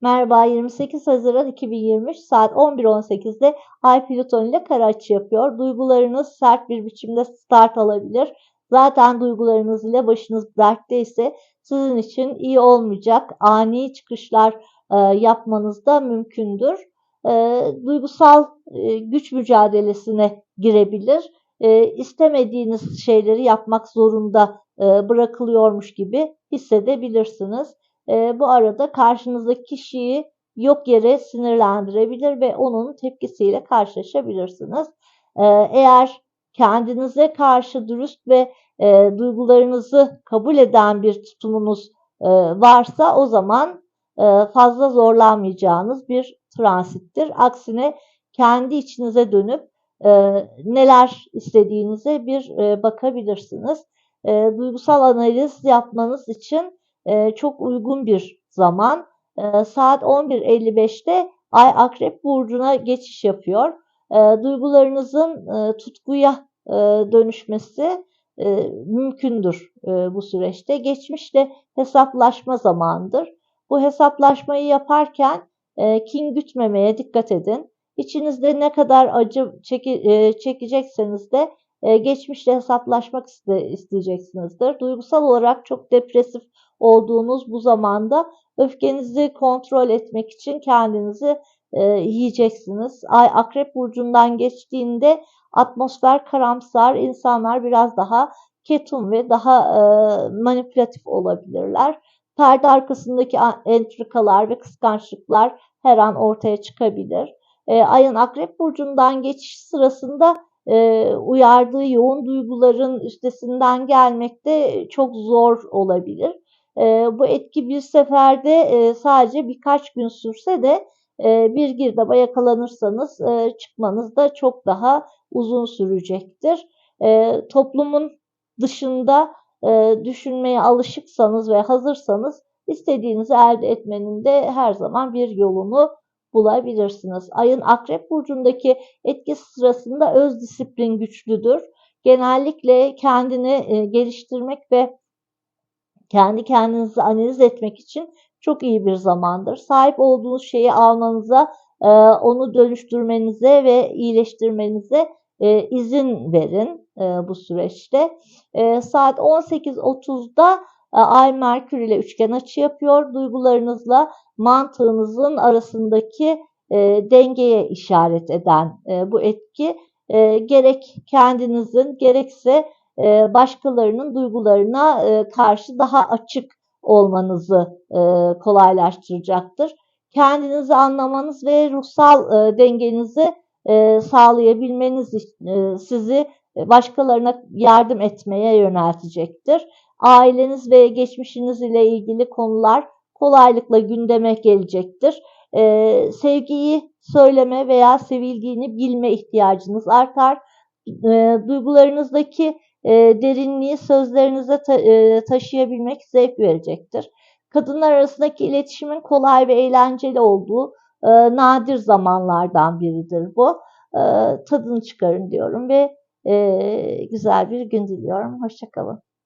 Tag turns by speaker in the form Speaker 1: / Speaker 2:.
Speaker 1: Merhaba 28 Haziran 2023 saat 11.18'de Ay Plüton ile kare açı yapıyor. Duygularınız sert bir biçimde start alabilir. Zaten duygularınız ile başınız dertteyse sizin için iyi olmayacak ani çıkışlar e, yapmanız da mümkündür. E, duygusal e, güç mücadelesine girebilir. E, istemediğiniz şeyleri yapmak zorunda e, bırakılıyormuş gibi hissedebilirsiniz. E, bu arada karşınızdaki kişiyi yok yere sinirlendirebilir ve onun tepkisiyle karşılaşabilirsiniz. E, eğer kendinize karşı dürüst ve e, duygularınızı kabul eden bir tutumunuz e, varsa o zaman e, fazla zorlanmayacağınız bir transittir. Aksine kendi içinize dönüp e, neler istediğinize bir e, bakabilirsiniz. E, duygusal analiz yapmanız için e, çok uygun bir zaman. E, saat 11.55'te Ay Akrep Burcu'na geçiş yapıyor. E, duygularınızın e, tutkuya e, dönüşmesi e, mümkündür e, bu süreçte. Geçmişte hesaplaşma zamandır. Bu hesaplaşmayı yaparken e, kin gütmemeye dikkat edin. İçinizde ne kadar acı çeki, e, çekecekseniz de e, geçmişle hesaplaşmak iste, isteyeceksinizdir. Duygusal olarak çok depresif olduğunuz bu zamanda öfkenizi kontrol etmek için kendinizi e, yiyeceksiniz. Ay akrep burcundan geçtiğinde atmosfer karamsar, insanlar biraz daha ketum ve daha e, manipülatif olabilirler. Perde arkasındaki entrikalar ve kıskançlıklar her an ortaya çıkabilir. E, ayın akrep burcundan geçiş sırasında e, uyardığı yoğun duyguların üstesinden gelmekte çok zor olabilir. E, bu etki bir seferde e, sadece birkaç gün sürse de e, bir girdaba yakalanırsanız e, çıkmanız da çok daha uzun sürecektir. E, toplumun dışında e, düşünmeye alışıksanız ve hazırsanız istediğinizi elde etmenin de her zaman bir yolunu bulabilirsiniz. Ayın akrep burcundaki etkisi sırasında öz disiplin güçlüdür. Genellikle kendini e, geliştirmek ve kendi kendinizi analiz etmek için çok iyi bir zamandır. Sahip olduğunuz şeyi almanıza, e, onu dönüştürmenize ve iyileştirmenize e, izin verin bu süreçte. Saat 18.30'da Ay Merkür ile üçgen açı yapıyor. Duygularınızla mantığınızın arasındaki dengeye işaret eden bu etki gerek kendinizin gerekse başkalarının duygularına karşı daha açık olmanızı kolaylaştıracaktır. Kendinizi anlamanız ve ruhsal dengenizi sağlayabilmeniz sizi başkalarına yardım etmeye yöneltecektir. Aileniz ve geçmişiniz ile ilgili konular kolaylıkla gündeme gelecektir. sevgiyi söyleme veya sevildiğini bilme ihtiyacınız artar. duygularınızdaki derinliği sözlerinize taşıyabilmek zevk verecektir. Kadınlar arasındaki iletişimin kolay ve eğlenceli olduğu nadir zamanlardan biridir bu. tadını çıkarın diyorum ve güzel bir gün diliyorum. Hoşçakalın.